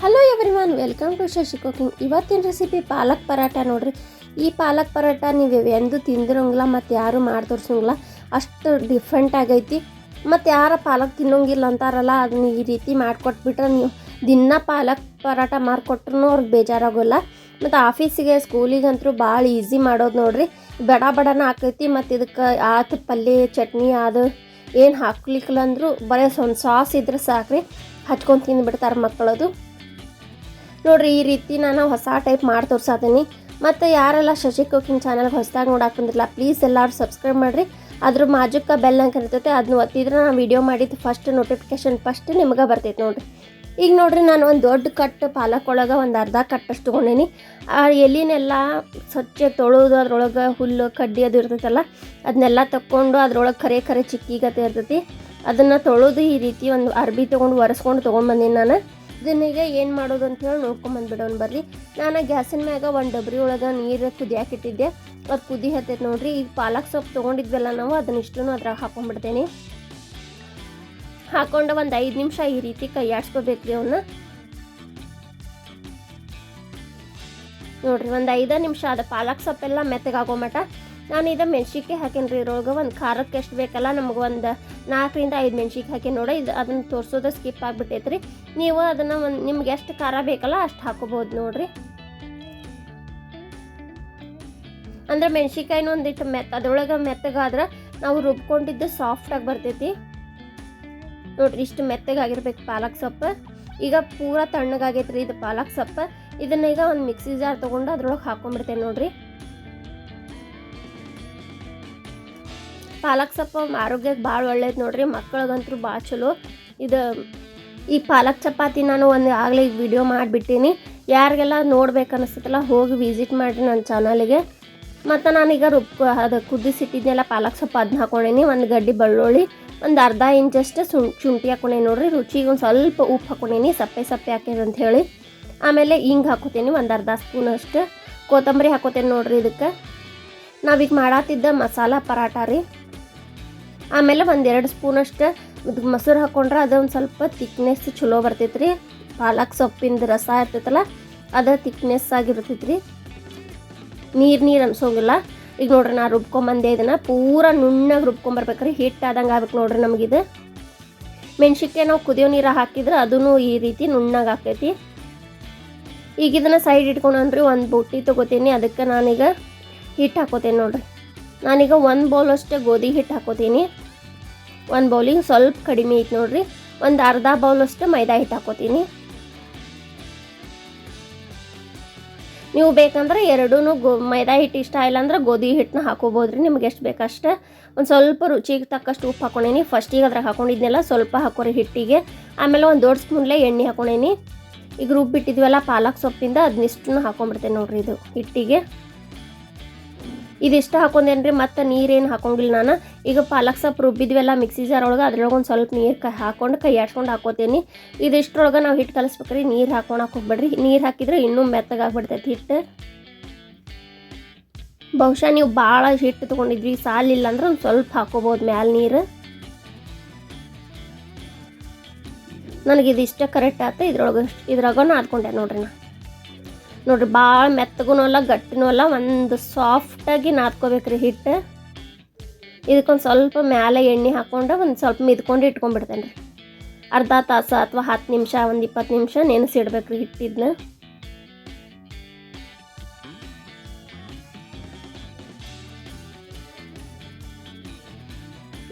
Hello everyone welcome to Shashi cooking ಇವತ್ತಿನ recipe palak paratha ನೋಡ್ರಿ. ಈ ಪಾಲಕ್ ಪರಾಟ ನೀವು ಎಂದು ತಿಂದಿರೋಂಗಿಲ್ಲ, ಮತ್ತು ಯಾರು ಮಾಡಿ ತೋರಿಸೋಂಗಿಲ್ಲ ಅಷ್ಟು ಡಿಫ್ರೆಂಟ್ ಆಗೈತಿ. ಮತ್ತು ಯಾರ ಪಾಲಕ್ ತಿನ್ನೋಂಗಿಲ್ಲ ಅಂತಾರಲ್ಲ ಅದನ್ನ ಈ ರೀತಿ ಮಾಡಿಕೊಟ್ಬಿಟ್ರೆ ನೀವು ದಿನ ಪಾಲಕ್ ಪರಾಟ ಮಾಡಿಕೊಟ್ರು ಅವ್ರಿಗೆ ಬೇಜಾರಾಗೋಲ್ಲ. ಮತ್ತು ಆಫೀಸಿಗೆ ಸ್ಕೂಲಿಗಂತೂ ಭಾಳ ಈಸಿ ಮಾಡೋದು ನೋಡ್ರಿ. ಬಡ ಬಡನ ಆಕೈತಿ, ಮತ್ತು ಇದಕ್ಕೆ ಆತು ಪಲ್ಯ ಚಟ್ನಿ ಅದು ಏನು ಹಾಕ್ಲಿಕ್ಕಿಲ್ಲ ಅಂದರೂ ಬರೀ ಒಂದು ಸಾಸ್ ಇದ್ರೆ ಸಾಕ್ರಿ. ಹಚ್ಕೊಂಡು ತಿಂದುಬಿಡ್ತಾರೆ ಮಕ್ಕಳದು. ನೋಡ್ರಿ, ಈ ರೀತಿ ನಾನು ಹೊಸ ಟೈಪ್ ಮಾಡಿ ತೋರ್ಸಾತೀನಿ. ಮತ್ತು ಯಾರೆಲ್ಲ ಶಶಿ ಕುಕಿಂಗ್ ಚಾನಲ್ಗೆ ಹೊಸದಾಗಿ ನೋಡಕ್ಕೆ ಬಂದಿಲ್ಲ ಪ್ಲೀಸ್ ಎಲ್ಲರೂ ಸಬ್ಸ್ಕ್ರೈಬ್ ಮಾಡಿರಿ. ಅದ್ರ ಮಾಜುಕ್ಕ ಬೆಲ್ ಅಂತ ಇರ್ತೈತೆ ಅದನ್ನ ಒತ್ತಿದ್ರೆ ನಾನು ವೀಡಿಯೋ ಮಾಡಿದ್ದು ಫಸ್ಟ್ ನೋಟಿಫಿಕೇಶನ್ ಫಸ್ಟ್ ನಿಮ್ಗೆ ಬರ್ತೈತೆ ನೋಡಿರಿ. ಈಗ ನೋಡ್ರಿ, ನಾನು ಒಂದು ದೊಡ್ಡ ಕಟ್ ಪಾಲಕ್ ಒಳಗೆ ಒಂದು ಅರ್ಧ ಕಟ್ಟಷ್ಟು ತೊಗೊಂಡೇನಿ. ಆ ಎಲಿನೆಲ್ಲ ಸ್ವಚ್ಛ ತೊಳೆದು, ಅದ್ರೊಳಗೆ ಹುಲ್ಲು, ಕಡ್ಡಿ ಅದು ಇರ್ತೈತಲ್ಲ ಅದನ್ನೆಲ್ಲ ತಕ್ಕೊಂಡು ಅದ್ರೊಳಗೆ ಕರೆ ಕರೆ ಚಿಕ್ಕಿಗತೆ ಇರ್ತೈತಿ. ಅದನ್ನು ತೊಳೆದು ಈ ರೀತಿ ಒಂದು ಅರ್ಬಿ ತೊಗೊಂಡು ಒರೆಸ್ಕೊಂಡು ತೊಗೊಂಡು ಬಂದೀನಿ ನಾನು. ಇದನ್ನೀಗ ಏನು ಮಾಡೋದು ಅಂತ ಹೇಳಿ ನೋಡ್ಕೊಂಬಂದ್ಬಿಡೋಣ ಬರ್ರಿ. ನಾನು ಗ್ಯಾಸಿನ ಮ್ಯಾಗ ಒಂದು ಡಬ್ರಿ ಒಳಗೆ ನೀರು ಕುದಿಯಾಕಿಟ್ಟಿದ್ದೆ ಅದು ಕುದಿ ಹತ್ತೈತೆ ನೋಡ್ರಿ. ಈಗ ಪಾಲಕ್ ಸೊಪ್ಪು ತೊಗೊಂಡಿದ್ವಲ್ಲ ನಾವು, ಅದನ್ನ ಇಷ್ಟೂ ಅದ್ರಾಗ ಹಾಕೊಂಡ್ಬಿಡ್ತೇನೆ ಹಾಕೊಂಡು ಒಂದು ಐದು ನಿಮಿಷ ಈ ರೀತಿ ಕೈ ಆಡ್ಸ್ಕೋಬೇಕ್ರಿ ಅವನ್ನ ನೋಡ್ರಿ, ಒಂದು ಐದು ನಿಮಿಷ ಅದ ಪಾಲಕ್ ಸೊಪ್ಪೆಲ್ಲ ಮೆತ್ತಗಾಗೋ ಮಟ. ನಾನು ಇದು ಮೆಣ್ಸಿಕಾಯಿ ಹಾಕೇನಿ ರೀ ಇದ್ರೊಳಗೆ ಒಂದು ಖಾರಕ್ಕೆ ಎಷ್ಟು ಬೇಕಲ್ಲ, ನಮ್ಗೆ ಒಂದು ನಾಲ್ಕರಿಂದ ಐದು ಮೆಣ್ಸಿಗೆ ಹಾಕಿ ನೋಡಿ, ಇದು ಅದನ್ನು ತೋರಿಸೋದು ಸ್ಕಿಪ್ ಆಗಿಬಿಟ್ಟೈತೆ ರೀ ನೀವು ಅದನ್ನು ಒಂದು, ನಿಮ್ಗೆ ಎಷ್ಟು ಖಾರ ಬೇಕಲ್ಲ ಅಷ್ಟು ಹಾಕೋಬೋದು ನೋಡಿರಿ. ಅಂದ್ರೆ ಮೆಣ್ಸಿಕಾಯಿನೂ ಒಂದಿಟ್ಟು ಮೆತ್ತ ಅದ್ರೊಳಗೆ ಮೆತ್ತಗಾದ್ರೆ ನಾವು ರುಬ್ಕೊಂಡಿದ್ದು ಸಾಫ್ಟಾಗಿ ಬರ್ತೈತಿ. ನೋಡ್ರಿ, ಇಷ್ಟು ಮೆತ್ತಗಾಗಿರ್ಬೇಕು ಪಾಲಕ್ ಸೊಪ್ಪು. ಈಗ ಪೂರ ತಣ್ಣಗಾಗೈತೆ ರೀ ಇದು ಪಾಲಕ್ ಸೊಪ್ಪು. ಇದನ್ನ ಈಗ ಒಂದು ಮಿಕ್ಸಿ ಜಾರ್ ತೊಗೊಂಡು ಅದ್ರೊಳಗೆ ಹಾಕೊಂಡ್ಬಿಡ್ತೇನೆ ನೋಡ್ರಿ. ಪಾಲಕ್ ಸೊಪ್ಪು ಆರೋಗ್ಯಕ್ಕೆ ಭಾಳ ಒಳ್ಳೇದು ನೋಡ್ರಿ, ಮಕ್ಕಳಿಗಂತೂ ಭಾಳ ಚಲೋ. ಇದು ಈ ಪಾಲಕ್ ಚಪಾತಿ ನಾನು ಒಂದು ಆಗಲೇ ಈಗ ವಿಡಿಯೋ ಮಾಡಿಬಿಟ್ಟೀನಿ. ಯಾರಿಗೆಲ್ಲ ನೋಡ್ಬೇಕು ಅನಿಸ್ತೈತಲ್ಲ ಹೋಗಿ ವಿಸಿಟ್ ಮಾಡಿರಿ ನನ್ನ ಚಾನಲಿಗೆ ಮತ್ತು ನಾನೀಗ ರುಬ್ ಅದು ಕುದಿಸಿಟ್ಟಿದ್ನೆಲ್ಲ ಪಾಲಕ್ ಸೊಪ್ಪು ಅದನ್ನ ಹಾಕೊಂಡೇನಿ, ಒಂದು ಗಡ್ಡಿ ಬೆಳ್ಳುಳ್ಳಿ, ಒಂದು ಅರ್ಧ ಇಂಚಷ್ಟು ಸುಣ್, ಶುಂಠಿ ಹಾಕೊಂಡೇನಿ ನೋಡ್ರಿ. ರುಚಿಗೆ ಒಂದು ಸ್ವಲ್ಪ ಉಪ್ಪು ಹಾಕೊಂಡೇನಿ, ಸಪ್ಪೆ ಸಪ್ಪೆ ಹಾಕ್ಯದ ಅಂತ ಹೇಳಿ. ಆಮೇಲೆ ಹಿಂಗೆ ಹಾಕೋತೀನಿ, ಒಂದು ಅರ್ಧ ಸ್ಪೂನ್ ಅಷ್ಟು. ಕೊತ್ತಂಬರಿ ಹಾಕೋತೇನೆ ನೋಡ್ರಿ ಇದಕ್ಕೆ. ನಾವೀಗ ಮಾಡತ್ತಿದ್ದ ಮಸಾಲ ಪರಾಟ ರೀ. ಆಮೇಲೆ ಒಂದೆರಡು ಸ್ಪೂನಷ್ಟು ಮೊಸರು ಹಾಕ್ಕೊಂಡ್ರೆ ಅದು ಒಂದು ಸ್ವಲ್ಪ ತಿಕ್ನೆಸ್ ಚಲೋ ಬರ್ತೈತೆ ರೀ ಪಾಲಕ್ ಸೊಪ್ಪಿಂದ ರಸ ಇರ್ತೈತಲ್ಲ, ಅದು ತಿಕ್ನೆಸ್ ಆಗಿರ್ತೈತೆ ರೀ ನೀರು ನೀರು ಅನ್ಸೋಂಗಿಲ್ಲ. ಈಗ ನೋಡ್ರಿ ನಾ ರುಬ್ಕೊಂಬಂದೆ ಇದನ್ನು, ಪೂರ ನುಣ್ಣಗೆ ರುಬ್ಕೊಂಬರ್ಬೇಕ್ರಿ ಹಿಟ್ಟು ಆದಂಗೆ ಆಗ್ಬೇಕು ನೋಡ್ರಿ ನಮಗಿದು. ಮೆಣ್ಸಿನ್ಕಾಯಿ ನಾವು ಕುದಿಯೋ ನೀರು ಹಾಕಿದ್ರೆ ಅದೂ ಈ ರೀತಿ ನುಣ್ಣಗೆ ಆಕೈತಿ ಈಗ ಇದನ್ನು ಸೈಡ್ ಇಟ್ಕೊಂಡ್ರಿ ಒಂದು ಬುಟ್ಟಿ ತೊಗೋತೀನಿ, ಅದಕ್ಕೆ ನಾನೀಗ ಹಿಟ್ಟು ಹಾಕೋತೀನಿ ನೋಡ್ರಿ. ನಾನೀಗ ಒಂದು ಬೌಲ್ ಅಷ್ಟೇ ಗೋಧಿ ಹಿಟ್ಟು ಹಾಕೋತೀನಿ. ಒಂದು ಬೌಲಿಗೆ ಸ್ವಲ್ಪ ಕಡಿಮೆ ಐತೆ ನೋಡ್ರಿ. ಒಂದು ಅರ್ಧ ಬೌಲ್ ಅಷ್ಟು ಮೈದಾ ಹಿಟ್ಟು ಹಾಕೋತೀನಿ. ನೀವು ಬೇಕಂದ್ರೆ ಎರಡೂ ಗೋ, ಮೈದಾ ಹಿಟ್ಟು ಇಷ್ಟ ಇಲ್ಲ ಅಂದ್ರೆ ಗೋಧಿ ಹಿಟ್ಟನ್ನ ಹಾಕೋಬೋದ್ರಿ. ನಿಮ್ಗೆ ಎಷ್ಟು ಬೇಕಷ್ಟೆ ಒಂದು ಸ್ವಲ್ಪ ರುಚಿಗೆ ತಕ್ಕಷ್ಟು ಉಪ್ಪು ಹಾಕೊಂಡೇನಿ. ಫಸ್ಟಿಗೆ ಅದ್ರಾಗ ಹಾಕೊಂಡಿದ್ನೆಲ್ಲ, ಸ್ವಲ್ಪ ಹಾಕೋರಿ ಹಿಟ್ಟಿಗೆ. ಆಮೇಲೆ ಒಂದು ದೊಡ್ಡ ಸ್ಪೂನ್ಲೆ ಎಣ್ಣೆ ಹಾಕೊಂಡೇನಿ. ಈಗ ರುಬ್ಬಿಟ್ಟಿದ್ವಲ್ಲ ಪಾಲಕ್ ಸೊಪ್ಪಿಂದ ಅದನ್ನಿಷ್ಟನ್ನು ಹಾಕೊಂಡ್ಬಿಡ್ತೇನೆ ನೋಡ್ರಿ ಇದು ಹಿಟ್ಟಿಗೆ. ಇದಿಷ್ಟು ಹಾಕೊಂಡೇನ್ರಿ? ಮತ್ತು ನೀರೇನು ಹಾಕೊಂಗಿಲ್ಲ ನಾನು. ಈಗ ಪಾಲಕ್ ಸೊಪ್ಪು ರುಬ್ಬಿದ್ವೆಲ್ಲ ಮಿಕ್ಸಿ ಜಾರ್ ಒಳಗೆ, ಅದ್ರೊಳಗೆ ಒಂದು ಸ್ವಲ್ಪ ನೀರು ಕೈ ಹಾಕೊಂಡು ಕೈ ಆಡ್ಸ್ಕೊಂಡು ಹಾಕೋತೀನಿ. ಇದಿಷ್ಟರೊಳಗೆ ನಾವು ಹಿಟ್ಟು ಕಲಿಸ್ಬೇಕ್ರಿ, ನೀರು ಹಾಕೊಂಡು ಹೋಗ್ಬೇಡ್ರಿ. ನೀರು ಹಾಕಿದ್ರೆ ಇನ್ನೂ ಮೆತ್ತಗಾಗ್ಬಿಡ್ತೈತಿ ಹಿಟ್ಟು ಬಹುಶಃ ನೀವು ಭಾಳ ಹಿಟ್ಟು ತೊಗೊಂಡಿದ್ವಿ ಸಾಲಿಲ್ಲ ಅಂದ್ರೆ ಒಂದು ಸ್ವಲ್ಪ ಹಾಕೋಬೋದು ಮ್ಯಾಲೆ ನೀರು. ನನಗೆ ಇದಿಷ್ಟ ಕರೆಕ್ಟ್ ಆಯ್ತು ಇದ್ರೊಳಗೆ ಇದ್ರಾಗ ನಾದ್ಕೊಂಡೆ ನೋಡ್ರಿ ನಾ. ನೋಡ್ರಿ ಭಾಳ ಮೆತ್ತಗೂ ಅಲ್ಲ, ಗಟ್ಟಿನೂ ಅಲ್ಲ, ಒಂದು ಸಾಫ್ಟಾಗಿ ನಾದ್ಕೋಬೇಕ್ರಿ ಹಿಟ್ಟು. ಇದಕ್ಕೊಂದು ಸ್ವಲ್ಪ ಮೇಲೆ ಎಣ್ಣೆ ಹಾಕ್ಕೊಂಡು ಒಂದು ಸ್ವಲ್ಪ ಮಿದ್ಕೊಂಡು ಇಟ್ಕೊಂಡ್ಬಿಡ್ತೇನೆ ರೀ ಅರ್ಧ ತಾಸು ಅಥವಾ ಹತ್ತು ನಿಮಿಷ, ಒಂದು ಇಪ್ಪತ್ತು ನಿಮಿಷ ನೆನೆಸಿಡ್ಬೇಕು ರೀ ಹಿಟ್ಟಿದ್ನ.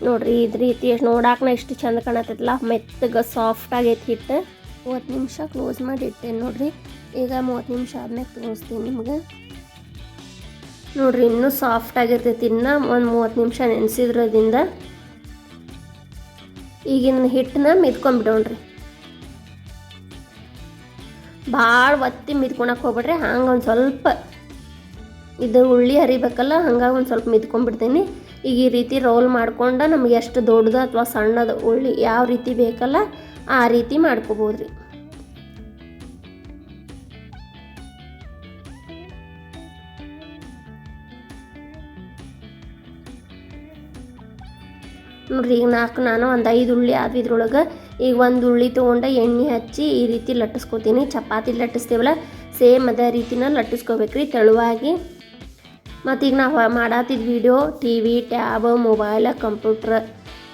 ನೋಡ್ರಿ ಇದು ರೀತಿ ನೋಡಾಕನ ಇಷ್ಟು ಚಂದ ಕಾಣತೈತಲ್ಲ ಮೆತ್ತಗೆ ಸಾಫ್ಟ್ ಆಗೈತಿ ಹಿಟ್ಟು. ಮೂವತ್ತು ನಿಮಿಷ ಕ್ಲೋಸ್ ಮಾಡಿ ಇಟ್ಟೇನೆ ನೋಡಿರಿ. ಈಗ ಮೂವತ್ತು ನಿಮಿಷ ಆದ್ಮೇಲೆ ತೋರಿಸ್ತೀನಿ ನಿಮ್ಗೆ. ನೋಡ್ರಿ ಇನ್ನೂ ಸಾಫ್ಟ್ ಆಗಿರ್ತೈತಿ. ಇನ್ನು ಒಂದು ಮೂವತ್ತು ನಿಮಿಷ ನೆನೆಸಿದ್ರದಿಂದ ಈಗಿನ ಹಿಟ್ಟನ್ನ ಮಿದ್ಕೊಂಡ್ಬಿಡೋಣ್ರಿ ಭಾಳ ಒತ್ತಿ ಮಿದ್ಕೊಳಕ್ಕೆ ಹೋಗ್ಬಿಡ್ರಿ. ಹಂಗೆ ಒಂದು ಸ್ವಲ್ಪ ಇದು ಉಳ್ಳಿ ಹರಿಬೇಕಲ್ಲ, ಹಂಗಾಗಿ ಒಂದು ಸ್ವಲ್ಪ ಮಿದ್ಕೊಂಡ್ಬಿಡ್ತೀನಿ ಈಗ ಈ ರೀತಿ ರೋಲ್ ಮಾಡ್ಕೊಂಡು ನಮಗೆ ಎಷ್ಟು ದೊಡ್ಡದು ಅಥವಾ ಸಣ್ಣದು ಉಳ್ಳಿ ಯಾವ ರೀತಿ ಬೇಕಲ್ಲ ಆ ರೀತಿ ಮಾಡ್ಕೋಬೋದ್ರಿ. ನೋಡ್ರಿ ಈಗ ನಾಲ್ಕು ನಾನು ಒಂದು ಐದು ಉಳ್ಳಿ ಆದ್ವಿ ಇದ್ರೊಳಗೆ. ಈಗ ಒಂದು ಉಳ್ಳಿ ತೊಗೊಂಡು ಎಣ್ಣೆ ಹಚ್ಚಿ ಈ ರೀತಿ ಲಟ್ಟಿಸ್ಕೊತೀನಿ. ಚಪಾತಿ ಲಟ್ಟಿಸ್ತೀವಲ್ಲ, ಸೇಮ್ ಅದೇ ರೀತಿನ ಲಟ್ಟಿಸ್ಕೋಬೇಕ್ರಿ ತೆಳುವಾಗಿ. ಮತ್ತು ಈಗ ನಾವು ಮಾಡತ್ತಿದ್ದು video T V tab mobile computer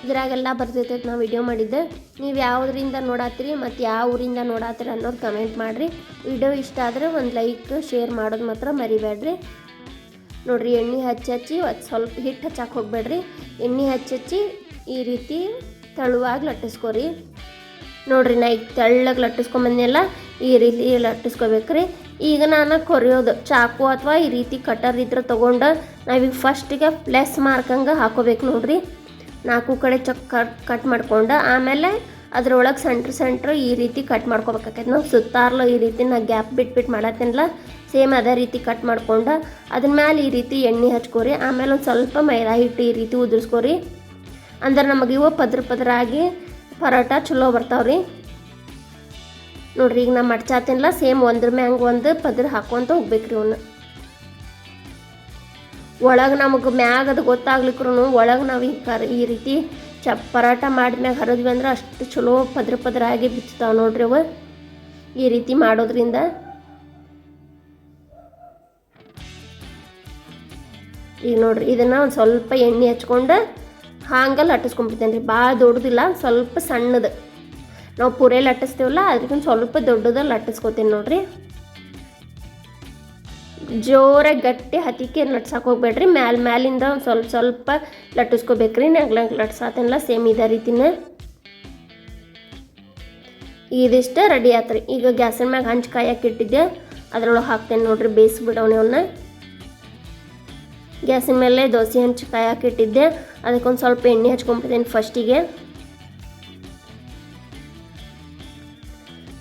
ಇದ್ರಾಗೆಲ್ಲ ಬರ್ತೈತೆ ನಾವು ವಿಡಿಯೋ ಮಾಡಿದ್ದೆ. ನೀವು ಯಾವುದರಿಂದ ನೋಡಾತ್ರಿ ಮತ್ತು ಯಾವ ಊರಿಂದ ನೋಡಾತ್ರಿ ಅನ್ನೋರು ಕಮೆಂಟ್ ಮಾಡಿರಿ. ವಿಡಿಯೋ ಇಷ್ಟ ಆದರೆ ಒಂದು ಲೈಕ್ ಶೇರ್ ಮಾಡೋದು ಮಾತ್ರ ಮರಿಬೇಡ್ರಿ ನೋಡಿರಿ ಎಣ್ಣೆ ಹಚ್ಚಿ ಹಚ್ಚಿ ಒಂದು ಸ್ವಲ್ಪ ಹಿಟ್ಟು ಹಚ್ಚಕ್ಕೆ ಹೋಗ್ಬೇಡ್ರಿ. ಎಣ್ಣೆ ಹಚ್ಚಿ ಹಚ್ಚಿ ಈ ರೀತಿ ತಳುವಾಗಿ ಲಟ್ಟಿಸ್ಕೊರಿ. ನೋಡಿರಿ ನಾ ಈಗ ತೆಳ್ಳಗೆ ಲಟ್ಟಿಸ್ಕೊಂಬಂದೆಲ್ಲ ಈ ರೀತಿ ಲಟ್ಟಿಸ್ಕೋಬೇಕ್ರಿ. ಈಗ ನಾನು ಕೊರಿಯೋದು ಚಾಕು ಅಥವಾ ಈ ರೀತಿ ಕಟರ್ ಇದ್ರೆ ತೊಗೊಂಡು ನಾವೀಗ ಫಸ್ಟಿಗೆ ಪ್ಲಸ್ ಮಾರ್ಕಂಗೆ ಹಾಕೋಬೇಕು ನೋಡ್ರಿ. ನಾಲ್ಕು ಕಡೆ ಚಕ್ ಕಟ್ ಕಟ್ ಮಾಡ್ಕೊಂಡು ಆಮೇಲೆ ಅದ್ರೊಳಗೆ ಸೆಂಟ್ರ್ ಸೆಂಟ್ರ್ ಈ ರೀತಿ ಕಟ್ ಮಾಡ್ಕೋಬೇಕಾಗೈತೆ ನಾವು ಸುತ್ತಾರ್ಲು ಈ ರೀತಿ ನಾ ಗ್ಯಾಪ್ ಬಿಟ್ಬಿಟ್ಟು ಮಾಡತ್ತೀನಲ್ಲ ಸೇಮ್ ಅದೇ ರೀತಿ ಕಟ್ ಮಾಡ್ಕೊಂಡು ಅದ್ರ ಮೇಲೆ ಈ ರೀತಿ ಎಣ್ಣೆ ಹಚ್ಕೋರಿ, ಆಮೇಲೆ ಒಂದು ಸ್ವಲ್ಪ ಮೈದಾ ಹಿಟ್ಟು ಈ ರೀತಿ ಉದುರಿಸ್ಕೋರಿ. ಅಂದ್ರೆ ನಮಗೆ ಇವು ಪದ್ರ ಪದ್ರ ಆಗಿ ಪರೋಟ ಚಲೋ ಬರ್ತಾವ್ರಿ. ನೋಡ್ರಿ ಈಗ ನಾ ಮಡ್ಚಾತೇನಲ್ಲ ಸೇಮ್ ಒಂದ್ರ ಮ್ಯಾಂಗ ಒಂದು ಪದ್ರ ಹಾಕೊಂತ ಹೋಗ್ಬೇಕ್ರಿ ಅವನ್ನ ಒಳಗೆ ನಮಗೆ ಮ್ಯಾಗ ಅದು ಗೊತ್ತಾಗ್ಲಿಕ್ರು ಒಳಗೆ ನಾವು ಈ ಕರ್, ಈ ರೀತಿ ಚ ಪರಾಟ ಮಾಡಿದ್ಮ್ಯಾಗ ಹರಿದ್ವಿ ಅಂದ್ರೆ ಅಷ್ಟು ಚಲೋ ಪದ್ರ ಪದ್ರ ಆಗಿ ಬಿಚ್ಚುತ್ತಾವೆ ನೋಡ್ರಿ ಅವ ಈ ರೀತಿ ಮಾಡೋದ್ರಿಂದ. ಈಗ ನೋಡ್ರಿ ಇದನ್ನು ಒಂದು ಸ್ವಲ್ಪ ಎಣ್ಣೆ ಹಚ್ಕೊಂಡು ಹಾಂಗೆ ಲಟ್ಟಿಸ್ಕೊಂಡ್ಬಿಡ್ತೇನೆ ರೀ ಭಾಳ ದೊಡ್ಡದಿಲ್ಲ, ಸ್ವಲ್ಪ ಸಣ್ಣದು. ನಾವು ಪುರೇ ಲಟ್ಟಿಸ್ತೀವಲ್ಲ ಅದಕ್ಕೊಂದು ಸ್ವಲ್ಪ ದೊಡ್ಡದ ಲಟ್ಟಿಸ್ಕೊತೀನಿ ನೋಡ್ರಿ. ಜೋರಾಗಿ ಗಟ್ಟಿ ಹತ್ತಿಕೆ ಲಟ್ಸಕ್ಕೆ ಹೋಗ್ಬೇಡ್ರಿ. ಮ್ಯಾಲ ಮ್ಯಾಲಿಂದ ಒಂದು ಸ್ವಲ್ಪ ಸ್ವಲ್ಪ ಲಟ್ಟಿಸ್ಕೋಬೇಕ್ರಿ. ನಂಗೆ ಲಟ್ಸಾತೇನಲ್ಲ, ಸೇಮ್ ಇದೇ ರೀತಿನ. ಇದಿಷ್ಟ ರೆಡಿ ಆತ್ರಿ. ಈಗ ಗ್ಯಾಸಿನ ಮ್ಯಾಗ ಹಂಚು ಕಾಯಕ್ಕೆ ಇಟ್ಟಿದ್ದೆ. ಅದ್ರೊಳಗೆ ಹಾಕ್ತೇನೆ ನೋಡ್ರಿ ಬೇಯಿಸಿ ಬಿಡೋಣ ಅವನ್ನ ಗ್ಯಾಸಿನ ಮೇಲೆ ದೋಸೆ ಹಂಚು ಕಾಯಕ್ಕೆ ಇಟ್ಟಿದ್ದೆ. ಅದಕ್ಕೊಂದು ಸ್ವಲ್ಪ ಎಣ್ಣೆ ಹಚ್ಕೊಂಡ್ಬಿಡ್ತೇನೆ ಫಸ್ಟಿಗೆ.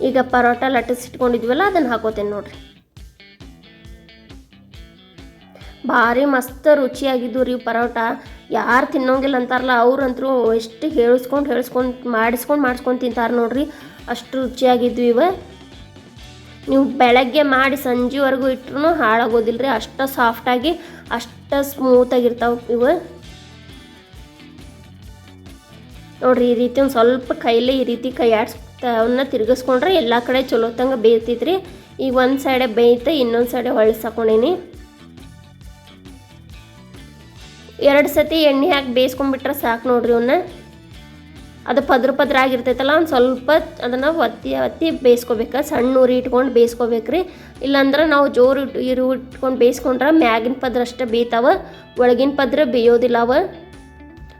ಈಗ ಪರೋಟ ಲಟ್ಟಿಸಿಟ್ಕೊಂಡಿದ್ವಲ್ಲ, ಅದನ್ನು ಹಾಕೋತೇನೆ ನೋಡ್ರಿ. ಭಾರಿ ಮಸ್ತ್ ರುಚಿಯಾಗಿದ್ದು ರೀ ಪರೋಟ. ಯಾರು ತಿನ್ನೋಂಗಿಲ್ಲ ಅಂತಾರಲ್ಲ, ಅವ್ರಂತರೂ ಎಷ್ಟು ಹೇಳಿಸ್ಕೊಂಡು ಹೇಳಿಸ್ಕೊಂಡು ಮಾಡಿಸ್ಕೊಂಡು ಮಾಡಿಸ್ಕೊಂಡು ತಿಂತಾರೆ ನೋಡ್ರಿ. ಅಷ್ಟು ರುಚಿಯಾಗಿದ್ವು ಇವ. ನೀವು ಬೆಳಗ್ಗೆ ಮಾಡಿ ಸಂಜೆವರೆಗೂ ಇಟ್ರೂ ಹಾಳಾಗೋದಿಲ್ಲ ರೀ ಅಷ್ಟು ಸಾಫ್ಟಾಗಿ ಅಷ್ಟು ಸ್ಮೂತಾಗಿರ್ತಾವೆ ಇವು. ನೋಡ್ರಿ, ಈ ರೀತಿ ಒಂದು ಸ್ವಲ್ಪ ಕೈಲೇ ಈ ರೀತಿ ಕೈ ಆಡ್ಸ್ ಅವನ್ನ ತಿರ್ಗಿಸ್ಕೊಂಡ್ರೆ ಎಲ್ಲ ಕಡೆ ಚಲೋತ್ತಂಗೆ ಬೇಯ್ತೈತ್ರಿ. ಈಗ ಒಂದು ಸೈಡೆ ಬೇಯ್ತ, ಇನ್ನೊಂದು ಸೈಡೆ ಹೊಳ್ಸಾಕೊಂಡೀನಿ ಎರಡು ಸತಿ ಎಣ್ಣೆ ಹಾಕಿ ಬೇಯಿಸ್ಕೊಂಡ್ಬಿಟ್ರೆ ಸಾಕು ನೋಡ್ರಿ ಅವನ್ನ ಅದು ಪದ್ರ ಪದ್ರ ಆಗಿರ್ತೈತಲ್ಲ, ಒಂದು ಸ್ವಲ್ಪ ಅದನ್ನು ಒತ್ತಿ ಒತ್ತಿ ಬೇಯಿಸ್ಕೋಬೇಕು. ಸಣ್ಣ ಉರಿ ಇಟ್ಕೊಂಡು ಬೇಯಿಸ್ಕೋಬೇಕ್ರಿ. ಇಲ್ಲಾಂದ್ರೆ ನಾವು ಜೋರು ಇಟ್ಟು ಇರು ಇಟ್ಕೊಂಡು ಬೇಯಿಸ್ಕೊಂಡ್ರೆ ಮ್ಯಾಗಿನ ಪದ್ರ ಅಷ್ಟೇ ಬೇಯ್ತಾವ ಒಳಗಿನ ಪದ್ರ ಬೇಯೋದಿಲ್ಲ ಅವ.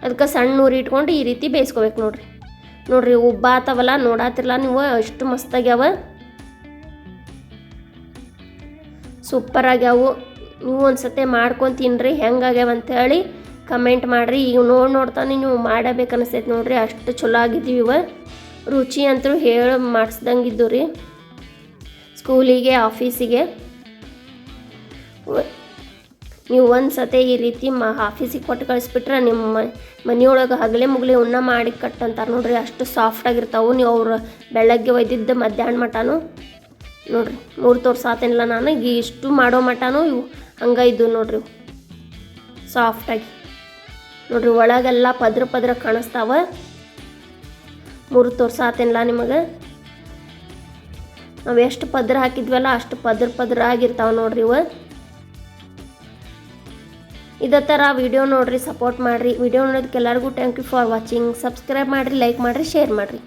ಅದಕ್ಕೆ ಸಣ್ಣ ಉರಿ ಇಟ್ಕೊಂಡು ಈ ರೀತಿ ಬೇಯಿಸ್ಕೋಬೇಕು ನೋಡ್ರಿ. ನೋಡ್ರಿ ಉಬ್ಬಾತವಲ್ಲ ನೋಡಾತಿರಲ್ಲ ನೀವು, ಅಷ್ಟು ಮಸ್ತಾಗ್ಯಾವ. ಸೂಪರ್ ಆಗ್ಯಾವು. ನೀವು ಒಂದು ಸತಿ ಮಾಡ್ಕೊಂಡು ತಿನ್ನಿರಿ ಹೆಂಗಾಗ್ಯಾವ ಅಂತೇಳಿ ಕಮೆಂಟ್ ಮಾಡಿರಿ. ಈಗ ನೋಡಿ ನೋಡ್ತಾನೆ ನೀವು ಮಾಡಬೇಕು ಅನಿಸ್ತೈತೆ ನೋಡಿರಿ, ಅಷ್ಟು ಚಲೋ ಆಗಿದ್ದೀವಿ ಇವ. ರುಚಿ ಅಂತೂ ಹೇಳಿ ಮಾಡಿಸ್ದಂಗಿದ್ದು ರೀ ಸ್ಕೂಲಿಗೆ, ಆಫೀಸಿಗೆ. ನೀವು ಒಂದು ಸತಿ ಈ ರೀತಿ ಮ ಆಫೀಸಿಗೆ ಕೊಟ್ಟು ಕಳಿಸ್ಬಿಟ್ರೆ ನಿಮ್ಮ ಮನೆಯೊಳಗೆ ಹಗಲೆ ಮುಗಲೆ ಉಣ್ಣ ಮಾಡಿ ಕಟ್ ಅಂತಾರೆ ನೋಡ್ರಿ, ಅಷ್ಟು ಸಾಫ್ಟಾಗಿರ್ತಾವೆ ನೀವು ಅವ್ರು ಬೆಳಗ್ಗೆ ಒಯ್ದಿದ್ದು ಮಧ್ಯಾಹ್ನ ಮಟನು. ನೋಡ್ರಿ, ಮೂರು ತೋರ್ಸಾತೇನಿಲ್ಲ ನಾನು ಈಗ ಇಷ್ಟು ಮಾಡೋ ಮಟನೂ ಇವು. ಹಂಗೆ ಇದ್ದು ನೋಡ್ರಿ. ಸಾಫ್ಟಾಗಿ ನೋಡ್ರಿ, ಒಳಗೆಲ್ಲ ಪದ್ರ ಪದ್ರ ಕಾಣಿಸ್ತಾವ. ಮೂರು ತೋರ್ಸಾತೇನಿಲ್ಲ ನಿಮಗೆ. ನಾವು ಎಷ್ಟು ಪದ್ರ ಹಾಕಿದ್ವಲ್ಲ, ಅಷ್ಟು ಪದ್ರ ಪದ್ರ ಆಗಿರ್ತಾವೆ ನೋಡ್ರಿ ಇವ. ಇದೇ ಥರ ವಿಡಿಯೋ ನೋಡ್ರಿ ಸಪೋರ್ಟ್ ಮಾಡಿರಿ. ವಿಡಿಯೋ ನೋಡೋದಕ್ಕೆ ಎಲ್ಲರಿಗೂ thank you for watching subscribe ಮಾಡಿರಿ ಲೈಕ್ ಮಾಡಿರಿ ಶೇರ್ ಮಾಡಿರಿ.